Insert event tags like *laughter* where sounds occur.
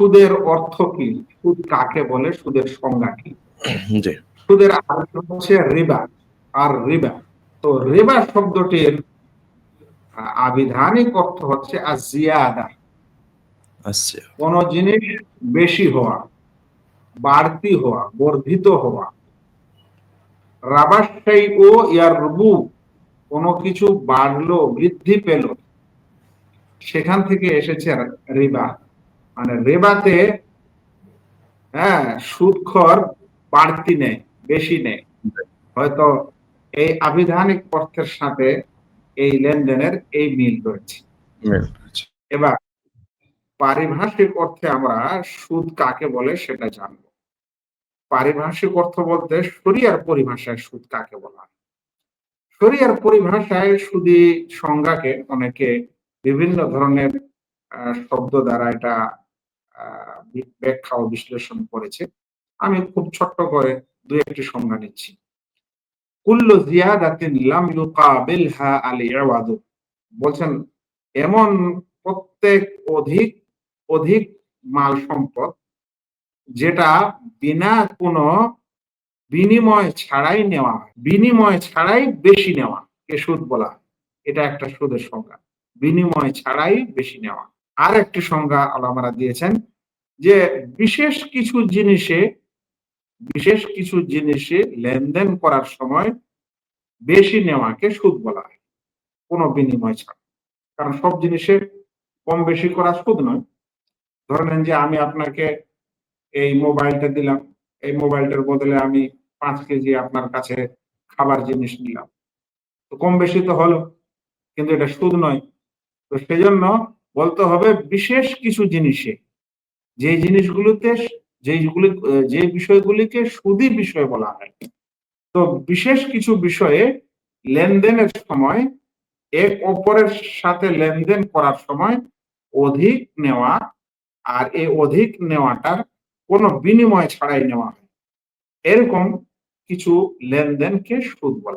সুদের অর্থ কি? সুদ কাকে বলে? সুদের সংজ্ঞা কি? *clears throat* সুদের আরেকটি হচ্ছে রিবা আর রিবা। তো রিবা শব্দটির আবিধানিক অর্থ হচ্ছে আজিয়াদা আচ্ছা। কোন জিনিস বেশি হওয়া বাড়তি হওয়া বর্ধিত হওয়া রাবাসাই ও ইয়ার রুবু কোনো কিছু বাড়লো বৃদ্ধি পেল সেখান থেকে এসেছে রিবা। মানে রেবাতে হ্যাঁ সুদখর বাড়তি নেয় বেশি নেয় হয়তো এই আবিধানিক অর্থের সাথে এই লেনদেনের এই মিল রয়েছে। এবার পারিভাষিক অর্থে আমরা সুদ কাকে বলে সেটা জানব। পারিভাষিক অর্থ বলতে শরিয়ার পরিভাষায় সুদ কাকে বলা হয়। শরিয়ার পরিভাষায় সুদি সংজ্ঞাকে অনেকে বিভিন্ন ধরনের শব্দ দ্বারা এটা ব্যাখ্যা ও বিশ্লেষণ করেছে। আমি খুব ছোট্ট করে দুই একটি সংজ্ঞা নিচ্ছি। কুল্লু জিয়াদাতিন লাম ইউকাবিলহা আল ইওয়াদু। বলছেন, এমন প্রত্যেক অধিক অধিক মাল সম্পদ যেটা বিনা কোনো বিনিময় ছাড়াই নেওয়া বিনিময় ছাড়াই বেশি নেওয়া কে সুদ বলা এটা একটা সুদের সংজ্ঞা। বিনিময় ছাড়াই বেশি নেওয়া আর একটি সংজ্ঞা আলামারা দিয়েছেন যে বিশেষ কিছু জিনিসে, বিশেষ কিছু জিনিসে লেনদেন করার সময় বেশি নেওয়াকে সুদ বলা হয়, কোনো বিনিময় ছাড়া। কারণ সব জিনিসে কম বেশি করা সুদ নয়। ধরে নেন যে আমি আপনাকে এই মোবাইলটা দিলাম, এই মোবাইলটার বদলে আমি পাঁচ কেজি আপনার কাছে খাবার জিনিস নিলাম। তো কম বেশি তো হলো, কিন্তু এটা সুদ নয়। তো সেজন্য বলতে হবে বিশেষ কিছু জিনিসে। যে জিনিসগুলোতে যেগুলি যে বিষয়গুলিকে সুদি বিষয় বলা হয়। তো বিশেষ কিছু বিষয়ে লেনদেনের সময় এক অপরের সাথে লেনদেন করার সময় অধিক নেওয়া আর এই অধিক নেওয়াটার কোনো বিনিময় ছাড়াই নেওয়া হয়। এরকম কিছু লেনদেনকে সুদ বলা।